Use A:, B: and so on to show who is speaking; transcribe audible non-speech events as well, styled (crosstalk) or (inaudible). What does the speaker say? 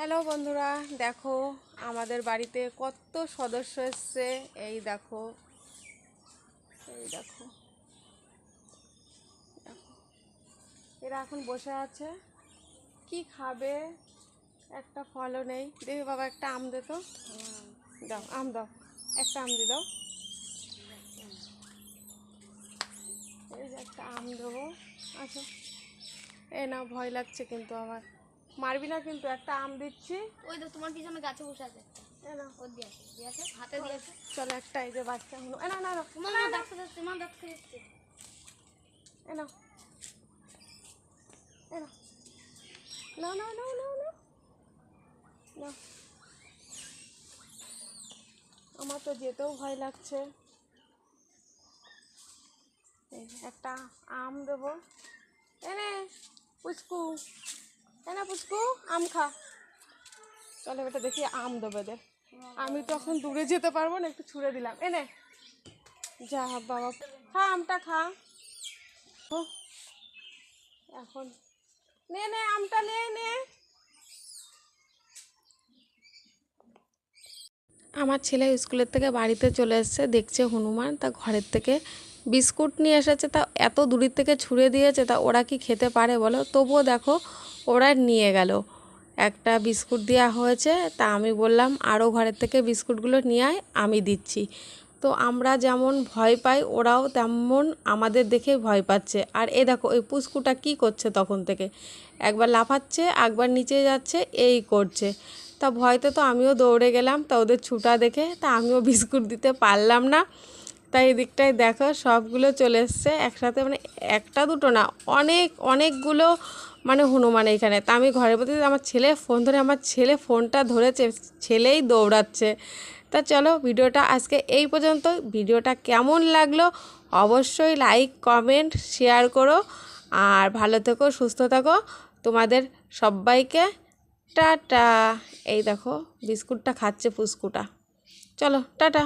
A: Hello বন্ধুরা, দেখো আমাদের বাড়িতে কত সদস্য এসছে। এই দেখো এই দেখো। এরা এখন বসে আছে। কি খাবে? একটা ফলও নেই। দেখি বাবা, একটা আম দে তো। দাও, আম দাও, একটা আম দিয়ে দাও। এই যে একটা আম দেবো। আচ্ছা। এ না, ভয় লাগছে কিন্তু আমার। মারবি না কিন্তু একটা আম দিচ্ছি।
B: ওই তো তোমার পিছনে গাছে বসে আছে।
A: না চলো একটা এই যে বাচ্চা হলো না না না নাও নাও নাও নাও নাও আমার তো যেতেও ভয় লাগছে। একটা আম দেবো। এনে পুচকু। এনে পুচকু আম খা। চলো বেটা দেখি আম দেবে দে আমি তো এখন দূরে যেতে পারব না একটু ছুঁড়ে দিলাম। এনে যা বাবা। খা আমটা খা। ও, এখন। নে নে আমটা নে নে। আমার ছেলে স্কুলের থেকে বাড়িতে চলে এসেছে দেখছে হনুমান তা ঘরের থেকে বিস্কুট নিয়ে এসেছে তা এত দূরের থেকে ছুঁড়ে দিয়েছে তা ওরা কি খেতে পারে বলো? তবুও দেখো ওরা নিয়ে গেল। একটা বিস্কুট দেওয়া হয়েছে, তা আমি বললাম আরও ঘরের থেকে বিস্কুটগুলো নিয়ে আয়, আমি দিচ্ছি। তো আমরা যেমন ভয় পাই, ওরাও তেমন আমাদের দেখে ভয় পাচ্ছে। আর এ দেখো, ওই পুস্কুটা কি করছে তখন থেকে? একবার লাফাচ্ছে, একবার নিচে যাচ্ছে, এই করছে। তা ভয়তে তো আমিও দৌড়ে গেলাম, তা ওদের ছুটা দেখে, তা আমিও (laughs) বিস্কুট দিতে পারলাম না। তাই এদিকটায় দেখো সবগুলো চলে এসছে। একসাথে মানে একটা দুটো না, অনেক, অনেকগুলো মানে হনুমান এইখানে তা আমি ঘরের প্রতি আমার ছেলে ফোন ধরে, আমার ছেলে ফোনটা ধরেছে, ছেলেই দৌড়াচ্ছে। তা চলো ভিডিওটা আজকে এই পর্যন্ত। ভিডিওটা কেমন লাগল অবশ্যই লাইক কমেন্ট শেয়ার করো। আর ভালো থেকো, সুস্থ থাকো। তোমাদের সবাইকে টাটা। এই দেখো, বিস্কুটটা খাচ্ছে ফুসকুটা। চলো, টাটা।